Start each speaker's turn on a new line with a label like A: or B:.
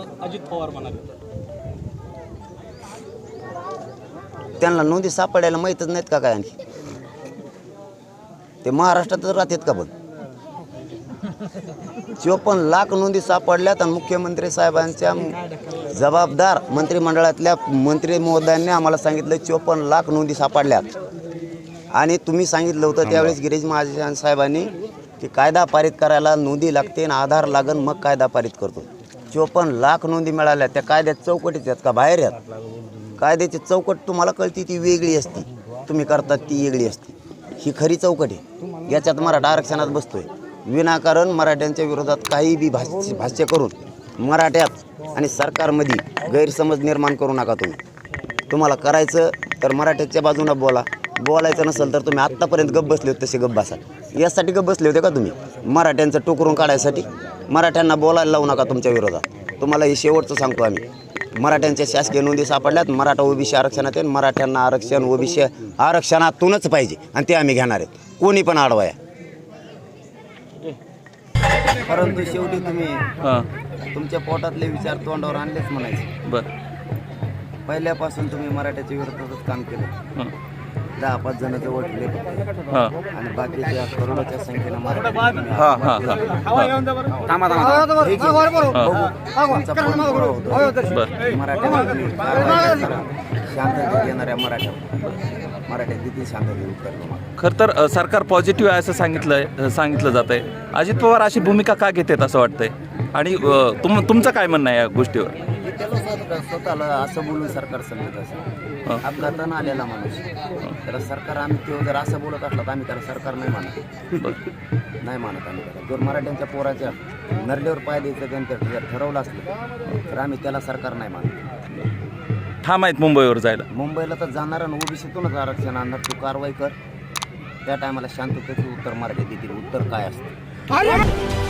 A: असं अजित पवार म्हणाले.
B: त्यांना नोंदी सापडायला माहीतच नाहीत का काय आणखी? ते महाराष्ट्रातच राहतात का पण? चोपन्न लाख नोंदी सापडल्यात आणि मुख्यमंत्री साहेबांच्या जबाबदार मंत्रिमंडळातल्या मंत्री महोदयांनी आम्हाला सांगितलं चोपन्न लाख नोंदी सापडल्यात. आणि तुम्ही सांगितलं होतं त्यावेळेस गिरीश महाजन साहेबांनी की कायदा पारित करायला नोंदी लागते आणि आधार लागन मग कायदा पारित करतो. चोपन्न लाख नोंदी मिळाल्या. त्या कायद्यात चौकटीत आहेत का? बाहेर आहेत. कायद्याची चौकट तुम्हाला कळती ती वेगळी असती. तुम्ही करतात ती वेगळी असती. ही खरी चौकट आहे. याच्यात मराठा आरक्षणात बसतोय. विनाकारण मराठ्यांच्या विरोधात काही बी भाष्य भाष्य करून मराठ्यात आणि सरकारमध्ये गैरसमज निर्माण करू नका तुम्ही. तुम्हाला करायचं तर मराठ्याच्या बाजूनं बोला. बोलायचं नसेल तर तुम्ही आत्तापर्यंत गप्प बसले होते तसे गप्प बसाल यासाठी गप्प बसले होते का तुम्ही? मराठ्यांचं टोकरून काढायसाठी. मराठ्यांना बोलायला लावू नका तुमच्या विरोधात. तुम्हाला हे शेवटचं सांगतो आम्ही. मराठ्यांच्या शासकीय नोंदी सापडल्यात मराठा ओबीसी आरक्षणात आहे मराठ्यांना आरक्षण ओबीसी आरक्षणातूनच पाहिजे आणि ते आम्ही घेणार आहेत. कोणी पण आडवाया परंतु शेवटी तुम्ही
C: हां.
B: तुमच्या पोटातले विचार तोंडावर आणलेच म्हणायचे.
C: बरं.
B: पहिल्यापासून तुम्ही मराठ्याच्या विरोधातच काम केलं.
C: हां.
B: दहा पाच जण जवळ ठेवले
C: हां.
B: आणि बाकीच्या करोडोच्या संख्येनं
C: हां हां हां.
B: हे होतो.
C: बरं.
B: मराठ्यामध्ये कारवाई करा. शांततेत येणाऱ्या मराठ्या शांततेत उत्तर
C: खरं तर अ, सरकार पॉझिटिव्ह आहे असं सांगितलंय अ, सांगितलं जात आहे अजित पवार अशी भूमिका का घेतात असं वाटतंय? आणि अ, तुम तुमचं काय म्हणणं आहे या गोष्टीवर?
B: त्याला स्वतः- स्वतःला असं बोलून सरकार समजत असं. अपघातानं आलेला माणूस. त्याला सरकार आम्ही तो जर असं बोलत असला तर आम्ही त्याला सरकार नाही मानत. नाही मानत आम्ही त्याला. जर मराठ्यांच्या पोराच्या नरड्यावर पाय द्यायचं त्यांचं जर ठरवलं असलं तर आम्ही त्याला सरकार नाही मानत.
C: ठाम आहेत मुंबईवर जायला.
B: मुंबईला तर जाणार आणि ओबीसीतूनच आरक्षण आणणार. तू कारवाई कर. त्या टायमाला शांततेचं उत्तर मराठी देतील उत्तर काय असतं?